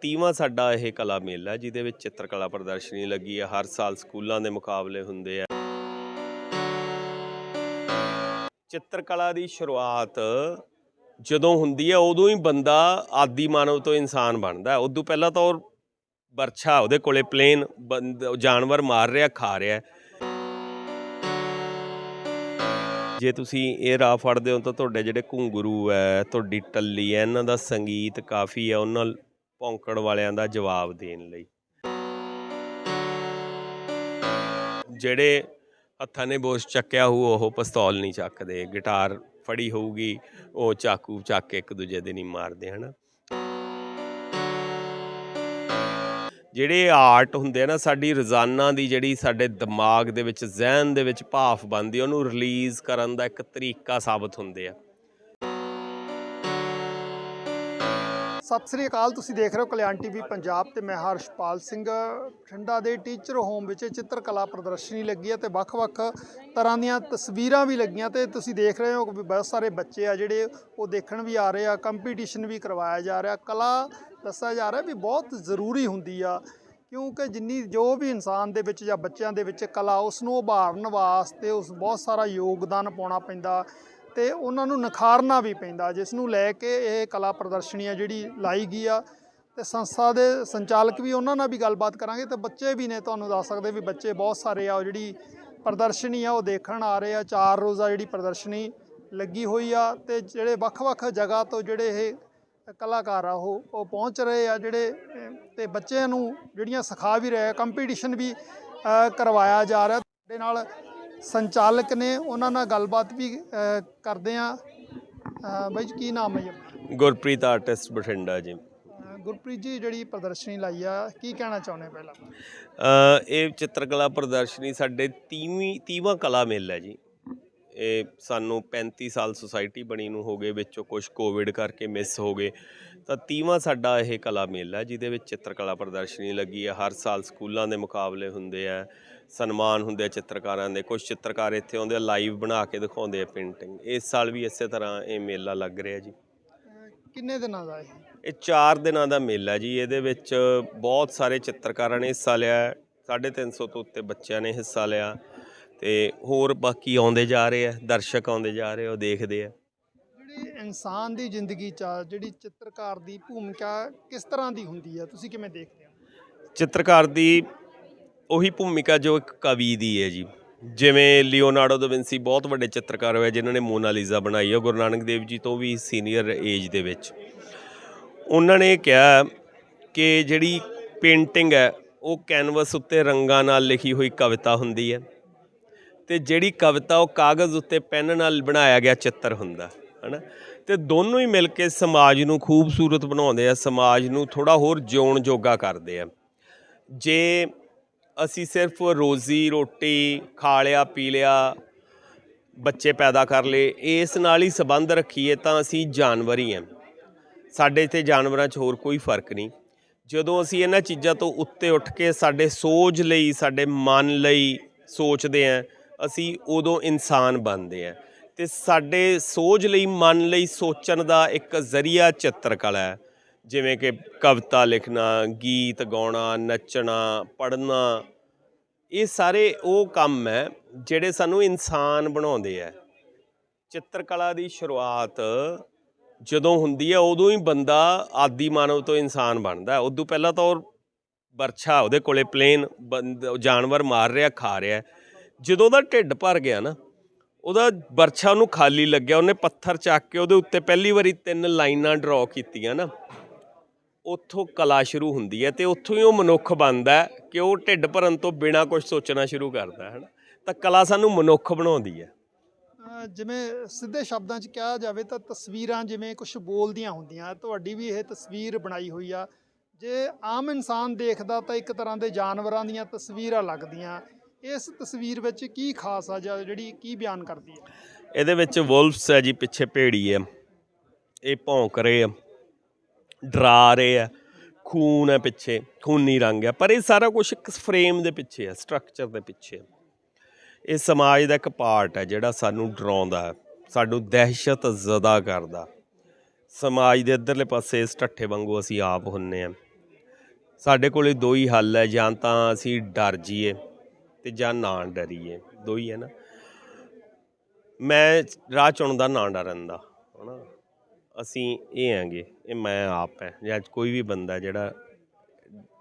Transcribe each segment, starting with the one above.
ਤੀਵਾਂ ਸਾਡਾ ਇਹ ਕਲਾ ਮੇਲਾ ਹੈ, ਜਿਹਦੇ ਵਿੱਚ ਚਿੱਤਰਕਲਾ ਪ੍ਰਦਰਸ਼ਨੀ ਲੱਗੀ ਹੈ। ਹਰ ਸਾਲ ਸਕੂਲਾਂ ਦੇ ਮੁਕਾਬਲੇ ਹੁੰਦੇ ਆ। ਚਿੱਤਰਕਲਾ ਦੀ ਸ਼ੁਰੂਆਤ ਜਦੋਂ ਹੁੰਦੀ ਹੈ ਉਦੋਂ ਹੀ ਬੰਦਾ ਆਦੀ ਮਾਨਵ ਤੋਂ ਇਨਸਾਨ ਬਣਦਾ ਹੈ। ਉਦੋਂ ਪਹਿਲਾਂ ਤਾਂ ਉਹ ਵਰਛਾ ਉਹਦੇ ਕੋਲੇ ਪਲੇਨ ਜਾਨਵਰ ਮਾਰ ਰਿਹਾ ਖਾ ਰਿਹਾ ਜੇ ਤੁਸੀਂ ਇਹ ਰਾਹ ਫੜਦੇ ਹੋ ਤਾਂ ਤੁਹਾਡੇ ਜਿਹੜੇ ਘੁੰਗਰੂ ਹੈ ਤੁਹਾਡੀ ਟੱਲੀ ਹੈ ਇਹਨਾਂ ਦਾ ਸੰਗੀਤ ਕਾਫੀ ਹੈ ਉਹਨਾਂ ਭੌਂਕਣ ਵਾਲਿਆਂ ਦਾ ਜਵਾਬ ਦੇਣ ਲਈ। ਜਿਹੜੇ ਹੱਥਾਂ ਨੇ ਬੋਸ ਚੱਕਿਆ ਹੋਊ, ਉਹ ਪਿਸਤੌਲ ਨਹੀਂ ਚੱਕਦੇ। ਗਿਟਾਰ ਫੜੀ ਹੋਊਗੀ, ਉਹ ਚਾਕੂ ਚੱਕ ਕੇ ਇੱਕ ਦੂਜੇ ਦੇ ਨਹੀਂ ਮਾਰਦੇ, ਹਨਾ? ਜਿਹੜੇ ਆਰਟ ਹੁੰਦੇ ਆ ਨਾ, ਸਾਡੀ ਰੋਜ਼ਾਨਾ ਦੀ ਜਿਹੜੀ ਸਾਡੇ ਦਿਮਾਗ ਦੇ ਵਿੱਚ, ਜ਼ਿਹਨ ਦੇ ਵਿੱਚ ਭਾਫ ਬਣਦੀ ਉਹਨੂੰ ਰਿਲੀਜ਼ ਕਰਨ ਦਾ ਇੱਕ ਤਰੀਕਾ ਸਾਬਤ ਹੁੰਦੇ ਆ। ਸਤਿ ਸ੍ਰੀ ਅਕਾਲ, ਤੁਸੀਂ ਦੇਖ ਰਹੇ ਹੋ ਕਲਿਆਣ ਟੀਵੀ ਪੰਜਾਬ ਤੇ ਮੈਂ ਹਰਸ਼ਪਾਲ ਸਿੰਘ। ਠੰਡਾ ਦੇ ਟੀਚਰ ਹੋਮ ਵਿੱਚ ਚਿੱਤਰਕਲਾ ਪ੍ਰਦਰਸ਼ਨੀ ਲੱਗੀ ਹੈ ਤੇ ਵੱਖ-ਵੱਖ ਤਰ੍ਹਾਂ ਦੀਆਂ ਤਸਵੀਰਾਂ ਵੀ ਲੱਗੀਆਂ ਤੇ ਤੁਸੀਂ ਦੇਖ ਰਹੇ ਹੋ ਕਿ ਬਹੁਤ ਸਾਰੇ ਬੱਚੇ ਆ ਜਿਹੜੇ ਉਹ ਦੇਖਣ ਵੀ ਆ ਰਹੇ ਆ ਕੰਪੀਟੀਸ਼ਨ ਵੀ ਕਰਵਾਇਆ ਜਾ ਰਿਹਾ, ਕਲਾ ਦੱਸਿਆ ਜਾ ਰਿਹਾ ਵੀ ਬਹੁਤ ਜ਼ਰੂਰੀ ਹੁੰਦੀ ਆ, ਕਿਉਂਕਿ ਜਿੰਨੀ ਜੋ ਵੀ ਇਨਸਾਨ ਦੇ ਵਿੱਚ ਜਾਂ ਬੱਚਿਆਂ ਦੇ ਵਿੱਚ ਕਲਾ ਉਸ ਨੂੰ ਉਭਾਰਨ ਵਾਸਤੇ ਉਸ ਬਹੁਤ ਸਾਰਾ ਯੋਗਦਾਨ ਪਾਉਣਾ ਪੈਂਦਾ। ਤੇ ਉਹਨਾਂ ਨੂੰ ਨਿਖਾਰਨਾ ਵੀ ਪੈਂਦਾ ਜਿਸ ਨੂੰ ਲੈ ਕੇ ਇਹ ਕਲਾ ਪ੍ਰਦਰਸ਼ਨੀ ਆ ਜਿਹੜੀ ਲਾਈ ਗਈ ਆ ਤੇ ਸੰਸਥਾ ਦੇ ਸੰਚਾਲਕ ਵੀ ਉਹਨਾਂ ਨਾਲ ਵੀ ਗੱਲਬਾਤ ਕਰਾਂਗੇ ਤੇ ਬੱਚੇ ਵੀ ਨੇ ਤੁਹਾਨੂੰ ਦੱਸ ਸਕਦੇ ਵੀ ਬੱਚੇ ਬਹੁਤ ਸਾਰੇ ਆ ਉਹ ਜਿਹੜੀ ਪ੍ਰਦਰਸ਼ਨੀ ਆ ਉਹ ਦੇਖਣ ਆ ਰਹੇ ਆ ਚਾਰ ਰੋਜ਼ਾ ਜਿਹੜੀ ਪ੍ਰਦਰਸ਼ਨੀ ਲੱਗੀ ਹੋਈ ਆ ਤੇ ਜਿਹੜੇ ਵੱਖ-ਵੱਖ ਜਗ੍ਹਾ ਤੋਂ ਜਿਹੜੇ ਇਹ ਕਲਾਕਾਰ ਆ ਉਹ ਉਹ ਪਹੁੰਚ ਰਹੇ ਆ ਜਿਹੜੇ ਅਹ, ਤੇ ਬੱਚਿਆਂ ਨੂੰ ਜਿਹੜੀਆਂ ਸਿਖਾ ਵੀ ਰਹੇ ਆ ਕੰਪੀਟੀਸ਼ਨ ਵੀ ਕਰਵਾਇਆ ਜਾ ਰਿਹਾ ਤੁਹਾਡੇ ਨਾਲ ਸੰਚਾਲਕ ਨੇ ਉਹਨਾਂ ਨਾਲ ਗੱਲਬਾਤ ਵੀ ਕਰਦੇ ਆ ਬਾਈ ਜੀ ਕੀ ਨਾਮ ਹੈ ਜੀ ਆਪਣਾ? ਗੁਰਪ੍ਰੀਤ ਆਰਟਿਸਟ ਬਠਿੰਡਾ ਜੀ। ਗੁਰਪ੍ਰੀਤ ਜੀ ਜਿਹੜੀ ਪ੍ਰਦਰਸ਼ਨੀ ਲਾਈ ਆ ਕੀ ਕਹਿਣਾ ਚਾਹੁੰਦੇ ਪਹਿਲਾਂ? ਅ, ਇਹ ਚਿੱਤਰਕਲਾ ਪ੍ਰਦਰਸ਼ਨੀ ਸਾਡੇ 30ਵੀਂ 30ਵਾਂ ਕਲਾ ਮੇਲਾ ਹੈ ਜੀ। ਇਹ ਸਾਨੂੰ 35 ਸਾਲ ਸੁਸਾਇਟੀ ਬਣੀ ਨੂੰ ਹੋ ਗਏ ਵਿੱਚੋਂ ਕੁਝ ਕੋਵਿਡ ਕਰਕੇ ਮਿਸ ਹੋ ਗਏ। ਤਾਂ 30ਵਾਂ ਸਾਡਾ ਇਹ ਕਲਾ ਮੇਲਾ ਜਿਹਦੇ ਵਿੱਚ ਚਿੱਤਰਕਲਾ ਪ੍ਰਦਰਸ਼ਨੀ ਲੱਗੀ ਹੈ। ਹਰ ਸਾਲ ਸਕੂਲਾਂ ਦੇ ਮੁਕਾਬਲੇ ਹੁੰਦੇ ਆ ਸਨਮਾਨ ਹੁੰਦੇ ਆ ਚਿੱਤਰਕਾਰਾਂ ਦੇ। ਕੁਝ ਚਿੱਤਰਕਾਰ ਇੱਥੇ ਆਉਂਦੇ ਆ ਲਾਈਵ ਬਣਾ ਕੇ ਦਿਖਾਉਂਦੇ ਆ ਪੇਂਟਿੰਗ। ਇਸ ਸਾਲ ਵੀ ਇਸੇ ਤਰ੍ਹਾਂ ਇਹ ਮੇਲਾ ਲੱਗ ਰਿਹਾ ਜੀ। ਕਿੰਨੇ ਦਿਨਾਂ ਦਾ ਇਹ? ਇਹ 4 ਦਿਨਾਂ ਦਾ ਮੇਲਾ ਜੀ। ਇਹਦੇ ਵਿੱਚ ਬਹੁਤ ਸਾਰੇ ਚਿੱਤਰਕਾਰਾਂ ਨੇ ਹਿੱਸਾ ਲਿਆ। ਹੈ। 350 ਤੋਂ ਉੱਤੇ ਬੱਚਿਆਂ ਨੇ ਹਿੱਸਾ ਲਿਆ। ਤੇ ਹੋਰ ਬਾਕੀ ਆਉਂਦੇ ਜਾ ਰਹੇ ਆ ਦਰਸ਼ਕ ਆਉਂਦੇ ਜਾ ਰਹੇ ਆ ਉਹ ਦੇਖਦੇ ਆ। ਇਨਸਾਨ ਦੀ ਜ਼ਿੰਦਗੀ ਚ ਜਿਹੜੀ ਚਿੱਤਰਕਾਰ ਦੀ ਭੂਮਿਕਾ ਕਿਸ ਤਰ੍ਹਾਂ ਦੀ ਹੁੰਦੀ ਹੈ ਤੁਸੀਂ ਕਿਵੇਂ ਦੇਖਦੇ ਹੋ? ਚਿੱਤਰਕਾਰ ਦੀ ਉਹੀ ਭੂਮਿਕਾ ਜੋ ਇੱਕ ਕਵੀ ਦੀ ਹੈ ਜੀ। ਜਿਵੇਂ ਲਿਓਨਾਰਡੋ ਦਾ ਵਿੰਸੀ ਬਹੁਤ ਵੱਡੇ ਚਿੱਤਰਕਾਰ ਹੋਏ ਜਿਨ੍ਹਾਂ ਨੇ ਮੋਨਾਲੀਜ਼ਾ ਬਣਾਈ ਹੈ ਗੁਰੂ ਨਾਨਕ ਦੇਵ ਜੀ ਤੋਂ ਵੀ ਸੀਨੀਅਰ ਏਜ ਦੇ ਵਿੱਚ। ਉਹਨਾਂ ਨੇ ਕਿਹਾ ਕਿ ਜਿਹੜੀ ਪੇਂਟਿੰਗ ਹੈ, ਉਹ ਕੈਨਵਸ ਉੱਤੇ ਰੰਗਾਂ ਨਾਲ ਲਿਖੀ ਹੋਈ ਕਵਿਤਾ ਹੁੰਦੀ ਹੈ ਤੇ ਜਿਹੜੀ ਕਵਿਤਾ ਉਹ ਕਾਗਜ਼ ਉੱਤੇ ਪੈਨ ਨਾਲ ਬਣਾਇਆ ਗਿਆ ਚਿੱਤਰ ਹੁੰਦਾ। ਹਨਾ? ਤੇ ਦੋਨੋਂ ਹੀ ਮਿਲ ਕੇ ਸਮਾਜ ਨੂੰ ਖੂਬਸੂਰਤ ਬਣਾਉਂਦੇ ਆ, ਸਮਾਜ ਨੂੰ ਥੋੜਾ ਹੋਰ ਜਿਉਣ ਜੋਗਾ ਕਰਦੇ ਆ। ਜੇ ਅਸੀਂ ਸਿਰਫ ਰੋਜ਼ੀ ਰੋਟੀ ਖਾ ਲਿਆ, ਪੀ ਲਿਆ, ਬੱਚੇ ਪੈਦਾ ਕਰ ਲਏ, ਇਸ ਨਾਲ ਹੀ ਸੰਬੰਧ ਰੱਖੀਏ ਤਾਂ ਅਸੀਂ ਜਾਨਵਰ ਹੀ ਹਾਂ ਸਾਡੇ ਤੇ ਜਾਨਵਰਾਂ 'ਚ ਹੋਰ ਕੋਈ ਫ਼ਰਕ ਨਹੀਂ। ਜਦੋਂ ਅਸੀਂ ਇਹਨਾਂ ਚੀਜ਼ਾਂ ਤੋਂ ਉੱਤੇ ਉੱਠ ਕੇ ਸਾਡੇ ਸੋਚ ਲਈ, ਸਾਡੇ ਮਨ ਲਈ ਸੋਚਦੇ ਹਾਂ ਅਸੀਂ ਉਦੋਂ ਇਨਸਾਨ ਬਣਦੇ ਹਾਂ ਤੇ ਸਾਡੇ ਸੋਝ ਲਈ, ਮਨ ਲਈ ਸੋਚਣ ਦਾ ਇੱਕ ਜ਼ਰੀਆ ਚਿੱਤਰਕਲਾ ਹੈ। ਜਿਵੇਂ ਕਿ ਕਵਿਤਾ ਲਿਖਣਾ, ਗੀਤ ਗਾਉਣਾ, ਨੱਚਣਾ, ਪੜ੍ਹਨਾ, ਇਹ ਸਾਰੇ ਉਹ ਕੰਮ ਹੈ ਜਿਹੜੇ ਸਾਨੂੰ ਇਨਸਾਨ ਬਣਾਉਂਦੇ ਆ ਚਿੱਤਰਕਲਾ ਦੀ ਸ਼ੁਰੂਆਤ ਜਦੋਂ ਹੁੰਦੀ ਹੈ, ਉਦੋਂ ਹੀ ਬੰਦਾ ਆਦੀ ਮਾਨਵ ਤੋਂ ਇਨਸਾਨ ਬਣਦਾ ਉਦੋਂ ਪਹਿਲਾਂ ਤਾਂ ਉਹ ਵਰਛਾ ਉਹਦੇ ਕੋਲੇ ਪਲੇਨ ਜਾਨਵਰ ਮਾਰ ਰਿਹਾ, ਖਾ ਰਿਹਾ ਜਦੋਂ ਦਾ ਢਿੱਡ ਭਰ ਗਿਆ ਨਾ ਉਹਦਾ ਵਰਛਾ ਉਹਨੂੰ ਖਾਲੀ ਲੱਗਿਆ, ਉਹਨੇ ਪੱਥਰ ਚੱਕ ਕੇ ਉਹਦੇ ਉੱਤੇ ਪਹਿਲੀ ਵਾਰੀ ਤਿੰਨ ਲਾਈਨਾਂ ਡਰਾਅ ਕੀਤੀਆਂ ਨਾ। ਉੱਥੋਂ ਕਲਾ ਸ਼ੁਰੂ ਹੁੰਦੀ ਹੈ ਤੇ ਉੱਥੋਂ ਹੀ ਉਹ ਮਨੁੱਖ ਬਣਦਾ ਕਿ ਉਹ ਢਿੱਡ ਭਰਨ ਤੋਂ ਬਿਨਾ ਕੁਝ ਸੋਚਣਾ ਸ਼ੁਰੂ ਕਰਦਾ ਹੈ ਨਾ। ਤਾਂ ਕਲਾ ਸਾਨੂੰ ਮਨੁੱਖ ਬਣਾਉਂਦੀ ਹੈ। ਜਿਵੇਂ ਸਿੱਧੇ ਸ਼ਬਦਾਂ 'ਚ ਕਿਹਾ ਜਾਵੇ ਤਾਂ ਤਸਵੀਰਾਂ ਜਿਵੇਂ ਕੁਝ ਬੋਲਦੀਆਂ ਹੁੰਦੀਆਂ, ਤੁਹਾਡੀ ਵੀ ਇਹ ਤਸਵੀਰ ਬਣਾਈ ਹੋਈ ਆ। ਜੇ ਆਮ ਇਨਸਾਨ ਦੇਖਦਾ ਤਾਂ ਇੱਕ ਤਰ੍ਹਾਂ ਦੇ ਜਾਨਵਰਾਂ ਦੀਆਂ ਤਸਵੀਰਾਂ ਲੱਗਦੀਆਂ। ਇਸ ਤਸਵੀਰ ਵਿੱਚ ਕੀ ਖਾਸ ਆ ਜਾਂ ਜਿਹੜੀ ਕੀ ਬਿਆਨ ਕਰਦੀ ਹੈ? ਇਹਦੇ ਵਿੱਚ ਵੁਲਫਸ ਹੈ ਜੀ, ਪਿੱਛੇ ਭੇੜੀ ਹੈ। ਇਹ ਭੌਂਕ ਰਹੇ ਆ। ਡਰਾ ਰਹੇ ਆ। ਖੂਨ ਹੈ ਪਿੱਛੇ, ਖੂਨੀ ਰੰਗ ਹੈ ਪਰ ਇਹ ਸਾਰਾ ਕੁਝ ਇੱਕ ਫਰੇਮ ਦੇ ਪਿੱਛੇ ਹੈ ਸਟਰਕਚਰ ਦੇ ਪਿੱਛੇ ਹੈ ਇਹ ਸਮਾਜ ਦਾ ਇੱਕ ਪਾਰਟ ਹੈ ਜਿਹੜਾ ਸਾਨੂੰ ਡਰਾਉਂਦਾ ਹੈ, ਸਾਨੂੰ ਦਹਿਸ਼ਤ ਜ਼ਦਾ ਕਰਦਾ। ਸਮਾਜ ਦੇ ਇੱਧਰਲੇ ਪਾਸੇ ਇਸ ਢੱਠੇ ਵਾਂਗੂ ਅਸੀਂ ਆਪ ਹੁੰਨੇ ਆ। ਸਾਡੇ ਕੋਲੇ ਦੋ ਹੀ ਹੱਲ ਹੈ, ਜਾਂ ਤਾਂ ਅਸੀਂ ਡਰ ਜੀਏ ਤੇ ਜਾਂ ਨਾ ਡਰੀਏ, ਦੋ ਹੀ ਹੈ ਨਾ। ਮੈਂ ਰਾਹ ਚੁਣਦਾ, ਨਾ ਡਰਨ ਦਾ, ਹਨਾ। ਅਸੀਂ ਇਹ ਹੈਗੇ, ਇਹ ਮੈਂ ਆਪ ਹੈ, ਜਾਂ ਕੋਈ ਵੀ ਬੰਦਾ ਜਿਹੜਾ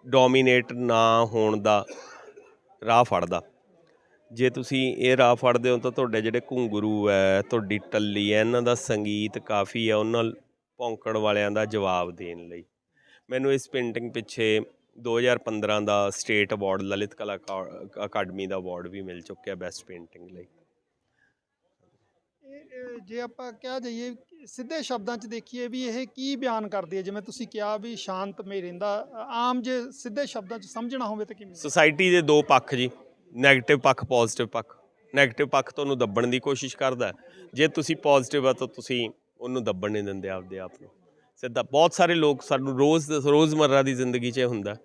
ਡੋਮੀਨੇਟ ਨਾ ਹੋਣ ਦਾ ਰਾਹ ਫੜਦਾ। ਜੇ ਤੁਸੀਂ ਇਹ ਰਾਹ ਫੜਦੇ ਹੋ ਤਾਂ ਤੁਹਾਡੇ ਜਿਹੜੇ ਘੁੰਗਰੂ ਹੈ, ਤੁਹਾਡੀ ਟੱਲੀ ਹੈ, ਇਹਨਾਂ ਦਾ ਸੰਗੀਤ ਕਾਫੀ ਹੈ, ਉਹਨਾਂ ਭੌਂਕਣ ਵਾਲਿਆਂ ਦਾ ਜਵਾਬ ਦੇਣ ਲਈ। ਮੈਨੂੰ ਇਸ ਪੇਂਟਿੰਗ ਪਿੱਛੇ 2015 ਦਾ ਸਟੇਟ ਅਵਾਰਡ ਲਲਿਤ ਕਲਾ ਅਕਾ- ਅਕਾਦਮੀ ਦਾ ਅਵਾਰਡ ਵੀ ਮਿਲ ਚੁੱਕਿਆ ਬੈਸਟ ਪੇਂਟਿੰਗ ਲਈ। ਇਹ ਇਹ ਜੇ ਆਪਾਂ ਕਿਹਾ ਜਾਈਏ ਕਿ ਸਿੱਧੇ ਸ਼ਬਦਾਂ 'ਚ ਦੇਖੀਏ ਵੀ ਇਹ ਕੀ ਬਿਆਨ ਕਰਦੀ ਹੈ? ਜਿਵੇਂ ਤੁਸੀਂ ਕਿਹਾ ਵੀ ਸ਼ਾਂਤਮਈ ਰਹਿੰਦਾ ਆਮ ਜੇ ਸਿੱਧੇ ਸ਼ਬਦਾਂ 'ਚ ਸਮਝਣਾ ਹੋਵੇ ਤਾਂ ਕਿਵੇਂ? ਸੁਸਾਇਟੀ ਦੇ ਦੋ ਪੱਖ ਜੀ 네ਗੇਟਿਵ ਪੱਖ ਪੋਜ਼ਿਟਿਵ ਪੱਖ। 네ਗੇਟਿਵ ਪੱਖ ਤੁਹਾਨੂੰ ਦੱਬਣ ਦੀ ਕੋਸ਼ਿਸ਼ ਕਰਦਾ ਹੈ। ਜੇ ਤੁਸੀਂ ਪੋਜ਼ਿਟਿਵ ਆ ਤਾਂ ਤੁਸੀਂ ਉਹਨੂੰ ਦੱਬਣ ਨਹੀਂ ਦਿੰਦੇ ਆਪਦੇ ਆਪ ਨੂੰ। ਸਿੱਧਾ ਬਹੁਤ ਸਾਰੇ ਲੋਕ ਸਾਨੂੰ ਰੋਜ਼ ਰੋਜ਼ਮਰਰਾ ਦੀ ਜ਼ਿੰਦਗੀ 'ਚ ਇਹ ਹੁੰਦਾ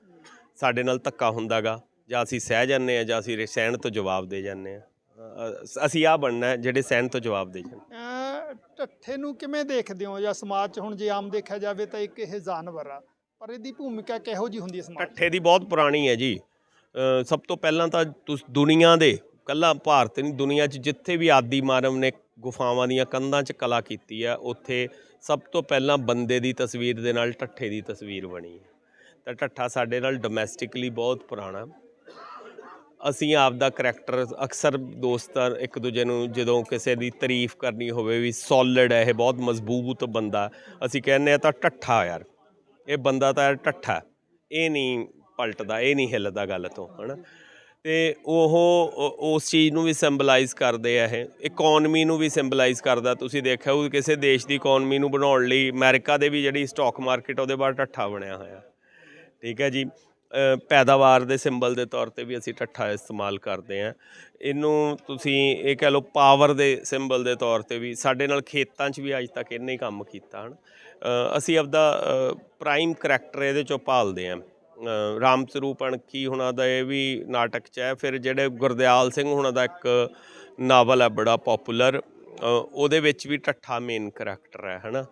ਸਾਡੇ ਨਾਲ ਧੱਕਾ ਹੁੰਦਾਗਾ ਜਾਂ ਅਸੀਂ ਸਹਿ ਜਾਂਦੇ ਆ ਜਾਂ ਅਸੀਂ ਸਹਿਣ ਤੋਂ ਜਵਾਬ ਦੇ ਜਾਂਦੇ ਆ ਅਸੀਂ ਆ ਬਣਨਾ ਜਿਹੜੇ ਸਹਿਣ ਤੋਂ ਜਵਾਬ ਦੇ ਜਾਣ। ਢੱਠੇ ਨੂੰ ਕਿਵੇਂ ਦੇਖਦੇ ਹੋ? ਜਾਂ ਸਮਾਜ 'ਚ ਹੁਣ ਜੇ ਆਮ ਦੇਖਿਆ ਜਾਵੇ ਤਾਂ ਇੱਕ ਇਹ ਜਾਨਵਰ ਆ ਪਰ ਇਹਦੀ ਭੂਮਿਕਾ ਕਿਹੋ ਜੀ ਹੁੰਦੀ ਹੈ ਸਮਾਜ? ਠੱਠੇ ਦੀ ਬਹੁਤ ਪੁਰਾਣੀ ਹੈ ਜੀ। ਸਭ ਤੋਂ ਪਹਿਲਾਂ ਤਾਂ ਤੁਸ ਦੁਨੀਆ ਦੇ ਕੱਲਾ ਭਾਰਤ ਨਹੀਂ ਦੁਨੀਆ 'ਚ ਜਿੱਥੇ ਵੀ ਆਦੀ ਮਾਨਵ ਨੇ ਗੁਫਾਵਾਂ ਦੀਆਂ ਕੰਧਾਂ 'ਚ ਕਲਾ ਕੀਤੀ ਹੈ ਉੱਥੇ ਸਭ ਤੋਂ ਪਹਿਲਾਂ ਬੰਦੇ ਦੀ ਤਸਵੀਰ ਦੇ ਨਾਲ ਠੱਠੇ ਦੀ ਤਸਵੀਰ ਬਣੀ ਹੈ। ਤਾਂ ਠੱਠਾ ਸਾਡੇ ਨਾਲ ਡੋਮੈਸਟਿਕਲੀ ਬਹੁਤ ਪੁਰਾਣਾ। ਅਸੀਂ ਆਪ ਦਾ ਕਰੈਕਟਰ ਅਕਸਰ ਦੋਸਤਾਂ ਇੱਕ ਦੂਜੇ ਨੂੰ ਜਦੋਂ ਕਿਸੇ ਦੀ ਤਾਰੀਫ ਕਰਨੀ ਹੋਵੇ ਵੀ ਸੋਲਿਡ ਹੈ, ਇਹ ਬਹੁਤ ਮਜ਼ਬੂਤ ਬੰਦਾ। ਅਸੀਂ ਕਹਿੰਦੇ ਆ ਤਾਂ ਠੱਠਾ ਯਾਰ, ਇਹ ਬੰਦਾ ਤਾਂ ਯਾਰ ਠੱਠਾ। ਇਹ ਨਹੀਂ ਪਲਟਦਾ, ਇਹ ਨਹੀਂ ਹਿੱਲਦਾ ਗੱਲ ਤੋਂ, ਹਨਾ? ਤੇ ਉਹ ਉਸ ਚੀਜ਼ ਨੂੰ ਵੀ ਸਿੰਬਲਾਈਜ਼ ਕਰਦੇ ਆ ਇਹ। ਇਕਨੋਮੀ ਨੂੰ ਵੀ ਸਿੰਬਲਾਈਜ਼ ਕਰਦਾ। ਤੁਸੀਂ ਦੇਖਿਆ ਉਹ ਕਿਸੇ ਦੇਸ਼ ਦੀ ਇਕਨੋਮੀ ਨੂੰ ਬਣਾਉਣ ਲਈ ਅਮਰੀਕਾ ਦੇ ਵੀ ਜਿਹੜੀ ਸਟਾਕ ਮਾਰਕੀਟ ਉਹਦੇ ਬਾਅਦ ਠੱਠਾ ਬਣਿਆ ਹੋਇਆ। ਠੀਕ ਹੈ ਜੀ? ਪੈਦਾਵਾਰ ਦੇ ਸਿੰਬਲ ਦੇ ਤੌਰ ਤੇ ਵੀ ਅਸੀਂ ਠੱਠਾ ਇਸਤੇਮਾਲ ਕਰਦੇ ਆ। ਇਹਨੂੰ ਤੁਸੀਂ ਇਹ ਕਹਿ ਲਓ ਪਾਵਰ ਦੇ ਸਿੰਬਲ ਦੇ ਤੌਰ ਤੇ ਵੀ ਸਾਡੇ ਨਾਲ ਖੇਤਾਂ 'ਚ ਵੀ ਅੱਜ ਤੱਕ ਇਹਨੇ ਹੀ ਕੰਮ ਕੀਤਾ ਹਨ। ਅ, ਅਸੀਂ ਆਪਦਾ ਪ੍ਰਾਈਮ ਕਰੈਕਟਰ ਇਹਦੇ ਚੋਂ ਭਾਲਦੇ ਆ। ਰਾਮ ਸਰੂਪ ਅਣਖੀ ਹੁਣਾਂ ਦਾ ਇਹ ਵੀ ਨਾਟਕ 'ਚ ਹੈ। ਫਿਰ ਜਿਹੜੇ ਗੁਰਦਿਆਲ ਸਿੰਘ ਹੁਣਾਂ ਦਾ ਇੱਕ ਨਾਵਲ ਹੈ, ਬੜਾ ਪਪੂਲਰ ਉਹਦੇ ਵਿੱਚ ਵੀ ਠੱਠਾ ਮੇਨ ਕਰੈਕਟਰ ਹੈ, ਹਨਾ?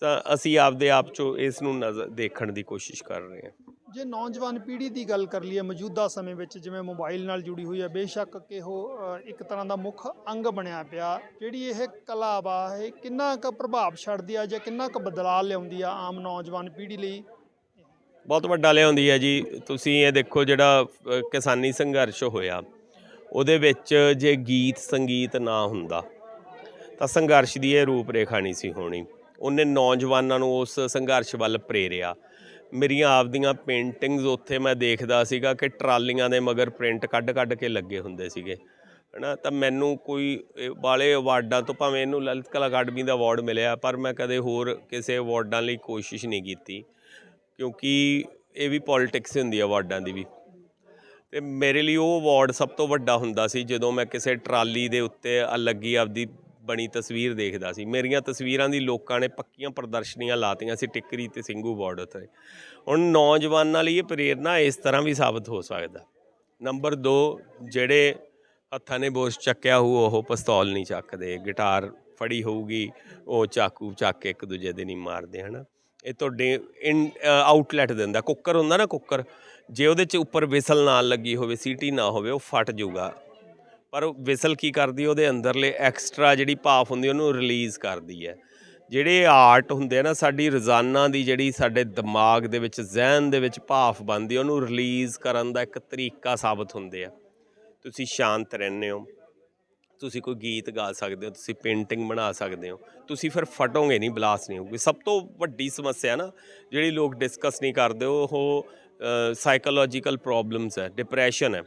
ਤਾਂ ਅਸੀਂ ਆਪਦੇ ਆਪ 'ਚੋਂ ਇਸ ਨੂੰ ਨਜ਼ਰ ਦੇਖਣ ਦੀ ਕੋਸ਼ਿਸ਼ ਕਰ ਰਹੇ ਹਾਂ। ਜੇ ਨੌਜਵਾਨ ਪੀੜ੍ਹੀ ਦੀ ਗੱਲ ਕਰ ਲਈਏ ਮੌਜੂਦਾ ਸਮੇਂ ਵਿੱਚ, ਜਿਵੇਂ ਮੋਬਾਈਲ ਨਾਲ ਜੁੜੀ ਹੋਈ ਹੈ, ਬੇਸ਼ੱਕ ਕਿ ਉਹ ਇੱਕ ਤਰ੍ਹਾਂ ਦਾ ਮੁੱਖ ਅੰਗ ਬਣਿਆ ਪਿਆ, ਜਿਹੜੀ ਇਹ ਕਲਾ ਵਾ, ਇਹ ਕਿੰਨਾ ਕੁ ਪ੍ਰਭਾਵ ਛੱਡਦੀ ਆ ਜਾਂ ਕਿੰਨਾ ਕੁ ਬਦਲਾਅ ਲਿਆਉਂਦੀ ਆ ਆਮ ਨੌਜਵਾਨ ਪੀੜ੍ਹੀ ਲਈ? ਬਹੁਤ ਵੱਡਾ ਲਿਆਉਂਦੀ ਹੈ ਜੀ। ਤੁਸੀਂ ਇਹ ਦੇਖੋ ਜਿਹੜਾ ਅ, ਕਿਸਾਨੀ ਸੰਘਰਸ਼ ਹੋਇਆ ਉਹਦੇ ਵਿੱਚ ਜੇ ਗੀਤ ਸੰਗੀਤ ਨਾ ਹੁੰਦਾ ਤਾਂ ਸੰਘਰਸ਼ ਦੀ ਇਹ ਰੂਪ ਰੇਖਾ ਨਹੀਂ ਸੀ ਹੋਣੀ। ਉਹਨੇ ਨੌਜਵਾਨਾਂ ਨੂੰ ਉਸ ਸੰਘਰਸ਼ ਵੱਲ ਪ੍ਰੇਰਿਆ। ਮੇਰੀਆਂ ਆਪਦੀਆਂ ਪੇਂਟਿੰਗਸ ਉੱਥੇ ਮੈਂ ਦੇਖਦਾ ਸੀਗਾ ਕਿ ਟਰਾਲੀਆਂ ਦੇ ਮਗਰ ਪ੍ਰਿੰਟ ਕੱਢ-ਕੱਢ ਕੇ ਲੱਗੇ ਹੁੰਦੇ ਸੀਗੇ। ਹਨਾ ਤਾਂ ਮੈਨੂੰ ਕੋਈ ਇਹ ਵਾਲੇ ਅਵਾਰਡਾਂ ਤੋਂ ਭਾਵੇਂ ਇਹਨੂੰ ਲਲਿਤ ਕਲਾ ਅਕਾਡਮੀ ਦਾ ਅਵਾਰਡ ਮਿਲਿਆ ਪਰ ਮੈਂ ਕਦੇ ਹੋਰ ਕਿਸੇ ਅਵਾਰਡਾਂ ਲਈ ਕੋਸ਼ਿਸ਼ ਨਹੀਂ ਕੀਤੀ। ਕਿਉਂਕਿ ਇਹ ਵੀ ਪੋਲਿਟਿਕਸ ਹੁੰਦੀ ਆ ਅਵਾਰਡਾਂ ਦੀ ਵੀ। ਤੇ ਮੇਰੇ ਲਈ ਉਹ ਅਵਾਰਡ ਸਭ ਤੋਂ ਵੱਡਾ ਹੁੰਦਾ ਸੀ ਜਦੋਂ ਮੈਂ ਕਿਸੇ ਟਰਾਲੀ ਦੇ ਉੱਤੇ ਆ ਲੱਗੀ ਆਪਦੀ ਬਣੀ ਤਸਵੀਰ ਦੇਖਦਾ ਸੀ। ਮੇਰੀਆਂ ਤਸਵੀਰਾਂ ਦੀ ਲੋਕਾਂ ਨੇ ਪੱਕੀਆਂ ਪ੍ਰਦਰਸ਼ਨੀਆਂ ਲਾਤੀਆਂ ਸੀ ਟਿੱਕਰੀ ਤੇ ਸਿੰਘੂ ਬਾਰਡ ਉੱਤੇ। ਹੁਣ ਨੌਜਵਾਨਾਂ ਲਈ ਇਹ ਪ੍ਰੇਰਨਾ ਇਸ ਤਰ੍ਹਾਂ ਵੀ ਸਾਬਤ ਹੋ ਸਕਦਾ। ਨੰਬਰ 2 ਜਿਹੜੇ ਹੱਥਾਂ ਨੇ ਬੋਸ ਚੱਕਿਆ ਹੋ ਉਹ ਪਿਸਤੌਲ ਨਹੀਂ ਚੱਕਦੇ। ਗਿਟਾਰ ਫੜੀ ਹੋਊਗੀ, ਉਹ ਚਾਕੂ ਚੱਕ ਇੱਕ ਦੂਜੇ ਦੇ ਨਹੀਂ ਮਾਰਦੇ, ਹਨਾ? ਇਹ ਤੁਹਾਡੇ ਇਨ ਆਊਟਲੈਟ ਦਿੰਦਾ। ਕੁੱਕਰ ਹੁੰਦਾ ਨਾ ਕੁੱਕਰ, ਜੇ ਉਹਦੇ ਚ ਉੱਪਰ ਵਿਸਲ ਨਾ ਲੱਗੀ ਹੋਵੇ, ਸੀਟੀ ਨਾ ਹੋਵੇ, ਉਹ ਫਟ ਜਾਊਗਾ। ਪਰ ਵਿਸਲ ਕੀ ਕਰਦੀ ਉਹਦੇ ਅੰਦਰਲੇ ਐਕਸਟਰਾ ਜਿਹੜੀ ਭਾਫ ਹੁੰਦੀ ਉਹਨੂੰ ਰਿਲੀਜ਼ ਕਰਦੀ ਹੈ ਜਿਹੜੇ ਆਰਟ ਹੁੰਦੇ ਆ ਨਾ, ਸਾਡੀ ਰੋਜ਼ਾਨਾ ਦੀ ਜਿਹੜੀ ਸਾਡੇ ਦਿਮਾਗ ਦੇ ਵਿੱਚ, ਜ਼ਿਹਨ ਦੇ ਵਿੱਚ ਭਾਫ ਬਣਦੀ ਉਹਨੂੰ ਰਿਲੀਜ਼ ਕਰਨ ਦਾ ਇੱਕ ਤਰੀਕਾ ਸਾਬਤ ਹੁੰਦੇ ਆ। ਤੁਸੀਂ ਸ਼ਾਂਤ ਰਹਿੰਦੇ ਹੋ। ਤੁਸੀਂ ਕੋਈ ਗੀਤ ਗਾ ਸਕਦੇ ਹੋ, ਤੁਸੀਂ ਪੇਂਟਿੰਗ ਬਣਾ ਸਕਦੇ ਹੋ, ਤੁਸੀਂ ਫਿਰ ਫਟੋਗੇ ਨਹੀਂ ਬਲਾਸ ਨਹੀਂ ਹੋਊਗੀ। ਸਭ ਤੋਂ ਵੱਡੀ ਸਮੱਸਿਆ ਨਾ, ਜਿਹੜੀ ਲੋਕ ਡਿਸਕਸ ਨਹੀਂ ਕਰਦੇ, ਉਹ ਸਾਈਕੋਲੋਜੀਕਲ ਪ੍ਰੋਬਲਮਸ ਹੈ ਡਿਪਰੈਸ਼ਨ ਹੈ।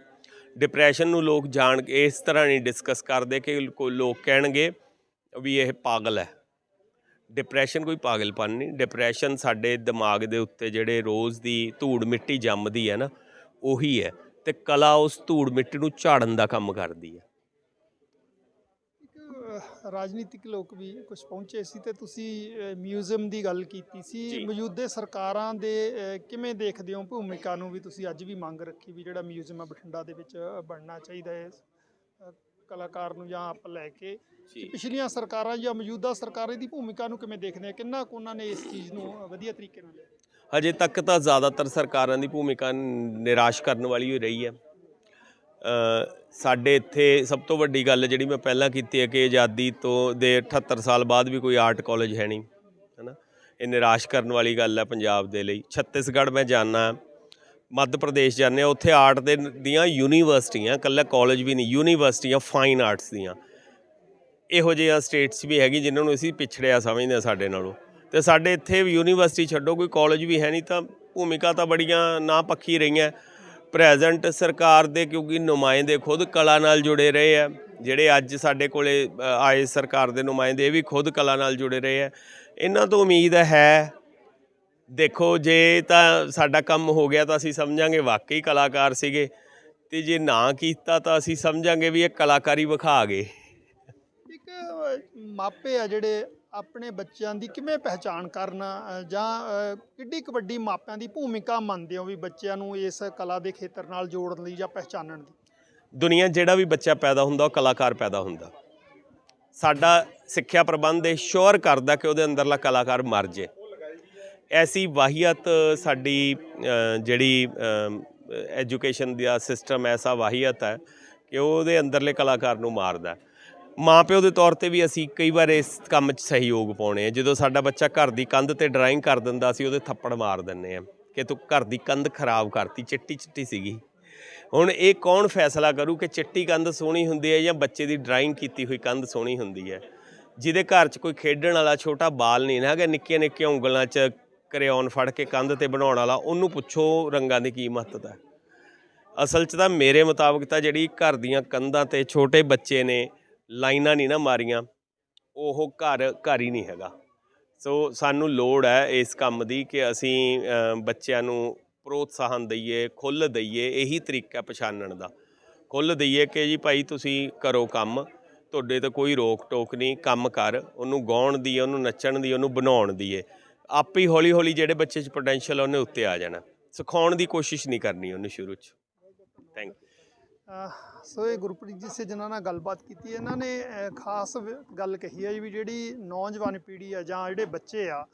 ਡਿਪਰੈਸ਼ਨ ਨੂੰ ਲੋਕ ਜਾਣ ਕੇ, ਇਸ ਤਰ੍ਹਾਂ ਨਹੀਂ ਡਿਸਕਸ ਕਰਦੇ ਕਿ ਕੋਈ ਲੋਕ ਕਹਿਣਗੇ ਵੀ ਇਹ ਪਾਗਲ ਹੈ। ਡਿਪਰੈਸ਼ਨ ਕੋਈ ਪਾਗਲਪਨ ਨਹੀਂ ਡਿਪਰੈਸ਼ਨ ਸਾਡੇ ਦਿਮਾਗ ਦੇ ਉੱਤੇ ਜਿਹੜੇ ਰੋਜ਼ ਦੀ ਧੂੜ ਮਿੱਟੀ ਜੰਮਦੀ ਹੈ ਨਾ, ਉਹੀ ਹੈ। ਤੇ ਕਲਾ ਉਸ ਧੂੜ ਮਿੱਟੀ ਨੂੰ ਝਾੜਨ ਦਾ ਕੰਮ ਕਰਦੀ ਹੈ। ਰਾਜਨੀਤਿਕ ਲੋਕ ਵੀ ਕੁਝ ਪਹੁੰਚੇ ਸੀ ਤੇ ਤੁਸੀਂ ਮਿਊਜ਼ੀਅਮ ਦੀ ਗੱਲ ਕੀਤੀ ਸੀ। ਮੌਜੂਦੇ ਸਰਕਾਰਾਂ ਦੇ ਕਿਵੇਂ ਦੇਖਦੇ ਹੋ? ਭੂਮਿਕਾ ਨੂੰ ਵੀ ਤੁਸੀਂ ਅੱਜ ਵੀ ਮੰਗ ਰੱਖੀ ਵੀ ਜਿਹੜਾ ਮਿਊਜ਼ੀਅਮ ਹੈ ਬਠਿੰਡਾ ਦੇ ਵਿੱਚ ਬਣਨਾ ਚਾਹੀਦਾ ਹੈ। ਕਲਾਕਾਰ ਨੂੰ ਜਾਂ ਆਪ ਲੈ ਕੇ। ਪਿਛਲੀਆਂ ਸਰਕਾਰਾਂ ਜਾਂ ਮੌਜੂਦਾ ਸਰਕਾਰਾਂ ਦੀ ਭੂਮਿਕਾ ਨੂੰ ਕਿਵੇਂ ਦੇਖਦੇ ਆ? ਕਿੰਨਾ ਕੁ ਉਹਨਾਂ ਨੇ ਇਸ ਚੀਜ਼ ਨੂੰ ਵਧੀਆ ਤਰੀਕੇ ਨਾਲ ਹਜੇ ਤੱਕ ਤਾਂ ਜ਼ਿਆਦਾਤਰ ਸਰਕਾਰਾਂ ਦੀ ਭੂਮਿਕਾ ਨਿਰਾਸ਼ ਕਰਨ ਵਾਲੀ ਹੀ ਰਹੀ ਹੈ। ਸਾਡੇ ਇੱਥੇ ਸਭ ਤੋਂ ਵੱਡੀ ਗੱਲ ਜਿਹੜੀ ਮੈਂ ਪਹਿਲਾਂ ਕੀਤੀ ਹੈ ਕਿ ਆਜ਼ਾਦੀ ਤੋਂ ਦੇ 78 ਸਾਲ ਬਾਅਦ ਵੀ ਕੋਈ ਆਰਟ ਕਾਲਜ ਹੈ ਨਹੀਂ, ਹੈਨਾ? ਇਹ ਨਿਰਾਸ਼ ਕਰਨ ਵਾਲੀ ਗੱਲ ਹੈ ਪੰਜਾਬ ਦੇ ਲਈ। ਛੱਤੀਸਗੜ੍ਹ ਮੈਂ ਜਾਣਾ ਮੱਧ ਪ੍ਰਦੇਸ਼ ਜਾਂਦੇ ਹਾਂ, ਉੱਥੇ ਆਰਟ ਦੇ ਦੀਆਂ ਯੂਨੀਵਰਸਿਟੀਆਂ, ਇਕੱਲਾ ਕਾਲਜ ਵੀ ਨਹੀਂ, ਯੂਨੀਵਰਸਿਟੀਆਂ, ਫਾਈਨ ਆਰਟਸ ਦੀਆਂ। ਇਹੋ ਜਿਹੀਆਂ ਸਟੇਟਸ ਵੀ ਹੈਗੀ ਜਿਨ੍ਹਾਂ ਨੂੰ ਅਸੀਂ ਪਿਛੜਿਆ ਸਮਝਦੇ ਹਾਂ ਸਾਡੇ ਨਾਲੋਂ। ਤੇ ਸਾਡੇ ਇੱਥੇ ਯੂਨੀਵਰਸਿਟੀ ਛੱਡੋ, ਕੋਈ ਕਾਲਜ ਵੀ ਹੈ ਨਹੀਂ ਤਾਂ ਭੂਮਿਕਾ ਤਾਂ ਬੜੀਆਂ ਨਾ ਪੱਖੀ ਰਹੀਆਂ। ਪ੍ਰੈਜ਼ੈਂਟ ਸਰਕਾਰ ਦੇ ਕਿਉਂਕਿ ਨੁਮਾਇੰਦੇ ਖੁਦ ਕਲਾ ਨਾਲ ਜੁੜੇ ਰਹੇ ਆ, ਜਿਹੜੇ ਅੱਜ ਸਾਡੇ ਕੋਲੇ ਆਏ ਸਰਕਾਰ ਦੇ ਨੁਮਾਇੰਦੇ, ਇਹ ਵੀ ਖੁਦ ਕਲਾ ਨਾਲ ਜੁੜੇ ਰਹੇ ਆ। ਇਹਨਾਂ ਤੋਂ ਉਮੀਦ ਹੈ, ਦੇਖੋ ਜੇ ਤਾਂ ਸਾਡਾ ਕੰਮ ਹੋ ਗਿਆ ਤਾਂ ਅਸੀਂ ਸਮਝਾਂਗੇ ਵਾਕਈ ਕਲਾਕਾਰ ਸੀਗੇ ਤੇ ਜੇ ਨਾ ਕੀਤਾ ਤਾਂ ਅਸੀਂ ਸਮਝਾਂਗੇ ਵੀ ਇਹ ਕਲਾਕਾਰੀ ਵਿਖਾ ਗਏ। ਇੱਕ ਮਾਪੇ ਆ ਜਿਹੜੇ ਆਪਣੇ ਬੱਚਿਆਂ ਦੀ ਕਿਵੇਂ ਪਹਿਚਾਣ ਕਰਨਾ ਜਾਂ ਕਿੱਡੀ ਕੁ ਵੱਡੀ ਮਾਪਿਆਂ ਦੀ ਭੂਮਿਕਾ ਮੰਨਦੇ ਹੋ ਵੀ ਬੱਚਿਆਂ ਨੂੰ ਇਸ ਕਲਾ ਦੇ ਖੇਤਰ ਨਾਲ ਜੋੜਨ ਲਈ ਜਾਂ ਪਹਿਚਾਨਣ ਦੀ ਦੁਨੀਆ ਜਿਹੜਾ ਵੀ ਬੱਚਾ ਪੈਦਾ ਹੁੰਦਾ, ਉਹ ਕਲਾਕਾਰ ਪੈਦਾ ਹੁੰਦਾ। ਸਾਡਾ ਸਿੱਖਿਆ ਪ੍ਰਬੰਧ ਇਹ ਸ਼ੋਰ ਕਰਦਾ ਕਿ ਉਹਦੇ ਅੰਦਰਲਾ ਕਲਾਕਾਰ ਮਰ ਜੇ। ਐਸੀ ਵਾਹੀਅਤ ਸਾਡੀ ਜਿਹੜੀ ਐਜੂਕੇਸ਼ਨ ਦਾ ਸਿਸਟਮ ਐਸਾ ਵਾਹੀਅਤ ਹੈ ਕਿ ਉਹਦੇ ਅੰਦਰਲੇ ਕਲਾਕਾਰ ਨੂੰ ਮਾਰਦਾ। ਹੈ। ਮਾਂ ਪਿਓ ਦੇ ਤੌਰ ਤੇ ਵੀ ਅਸੀਂ ਕਈ ਵਾਰ ਇਸ ਕੰਮ 'ਚ ਸਹਿਯੋਗ ਪਾਉਣੇ ਆ। ਜਦੋਂ ਸਾਡਾ ਬੱਚਾ ਘਰ ਦੀ ਕੰਧ ਤੇ ਡਰਾਇੰਗ ਕਰ ਦਿੰਦਾ ਸੀ, ਉਹਦੇ ਥੱਪੜ ਮਾਰ ਦਿੰਨੇ ਆ ਕਿ ਤੂੰ ਘਰ ਦੀ ਕੰਧ ਖਰਾਬ ਕਰਤੀ ਚਿੱਟੀ ਚਿੱਟੀ ਸੀਗੀ। ਹੁਣ ਇਹ ਕੌਣ ਫੈਸਲਾ ਕਰੂ ਕਿ ਚਿੱਟੀ ਕੰਧ ਸੋਹਣੀ ਹੁੰਦੀ ਹੈ ਜਾਂ ਬੱਚੇ ਦੀ ਡਰਾਇੰਗ ਕੀਤੀ ਹੋਈ ਕੰਧ ਸੋਹਣੀ ਹੁੰਦੀ ਹੈ? ਜਿਹਦੇ ਘਰ 'ਚ ਕੋਈ ਖੇਡਣ ਵਾਲਾ ਛੋਟਾ ਬਾਲ ਨਹੀਂ ਨਾ ਹੈਗਾ ਨਿੱਕੀਆਂ ਨਿੱਕੀਆਂ ਉਂਗਲਾਂ 'ਚ ਕਰਿਆਨ ਫੜ ਕੇ ਕੰਧ ਤੇ ਬਣਾਉਣ ਵਾਲਾ, ਉਹਨੂੰ ਪੁੱਛੋ ਰੰਗਾਂ ਦੀ ਕੀ ਮਹੱਤਤਾ ਅਸਲ 'ਚ ਤਾਂ ਮੇਰੇ ਮੁਤਾਬਕ ਤਾਂ ਜਿਹੜੀ ਘਰ ਦੀਆਂ ਕੰਧਾਂ ਤੇ ਛੋਟੇ ਬੱਚੇ ਨੇ ਲਾਈਨਾਂ ਨਹੀਂ ਨਾ ਮਾਰੀਆਂ, ਉਹ ਘਰ ਘਰ ਹੀ ਨਹੀਂ ਹੈਗਾ। ਸੋ ਸਾਨੂੰ ਲੋੜ ਹੈ ਇਸ ਕੰਮ ਦੀ ਕਿ ਅਸੀਂ ਬੱਚਿਆਂ ਨੂੰ ਪ੍ਰੋਤਸਾਹਨ ਦਈਏ, ਖੁੱਲ੍ਹ ਦਈਏ, ਇਹੀ ਤਰੀਕਾ ਪਛਾਣਨ ਦਾ। ਖੁੱਲ੍ਹ ਦਈਏ ਕਿ ਜੀ ਭਾਈ ਤੁਸੀਂ ਕਰੋ ਕੰਮ, ਤੁਹਾਡੇ ਤੇ ਕੋਈ ਰੋਕ ਟੋਕ ਨਹੀਂ, ਕੰਮ ਕਰ, ਉਹਨੂੰ ਗਾਉਣ ਦੀ, ਉਹਨੂੰ ਨੱਚਣ ਦੀ, ਉਹਨੂੰ ਬਣਾਉਣ ਦੀ ਏ। ਆਪੇ ਹੀ ਹੌਲੀ ਹੌਲੀ ਜਿਹੜੇ ਬੱਚੇ 'ਚ ਪੋਟੈਂਸ਼ੀਅਲ ਉਹਨੇ ਉੱਤੇ ਆ ਜਾਣਾ। ਸਿਖਾਉਣ ਦੀ ਕੋਸ਼ਿਸ਼ ਨਹੀਂ ਕਰਨੀ ਉਹਨੂੰ ਸ਼ੁਰੂ 'ਚ। ਥੈਂਕ ਯੂ ਸੋ ਇਹ ਗੁਰਪ੍ਰੀਤ ਜੀ ਸੇ ਜਿਨ੍ਹਾਂ ਨਾਲ ਗੱਲਬਾਤ ਕੀਤੀ, ਇਹਨਾਂ ਨੇ ਖਾਸ ਗੱਲ ਕਹੀ ਹੈ ਵੀ ਜਿਹੜੀ ਨੌਜਵਾਨ ਪੀੜ੍ਹੀ ਆ ਜਾਂ ਜਿਹੜੇ ਬੱਚੇ ਆ,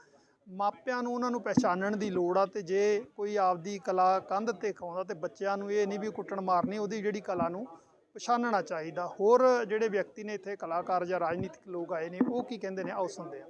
ਮਾਪਿਆਂ ਨੂੰ ਉਹਨਾਂ ਨੂੰ ਪਛਾਣਨ ਦੀ ਲੋੜ ਆ ਤੇ ਜੇ ਕੋਈ ਆਪਦੀ ਕਲਾ ਕੰਧ ਤੇ ਖਾਉਂਦਾ ਤੇ ਬੱਚਿਆਂ ਨੂੰ ਇਹ ਨਹੀਂ ਵੀ ਕੁੱਟਣ ਮਾਰਨੀ, ਉਹਦੀ ਜਿਹੜੀ ਕਲਾ ਨੂੰ ਪਛਾਣਨਾ ਚਾਹੀਦਾ। ਹੋਰ ਜਿਹੜੇ ਵਿਅਕਤੀ ਨੇ ਇੱਥੇ ਕਲਾਕਾਰ ਜਾਂ ਰਾਜਨੀਤਿਕ ਲੋਕ ਆਏ ਨੇ, ਉਹ ਕੀ ਕਹਿੰਦੇ ਨੇ? ਆਓ ਸੁਣਦੇ ਆ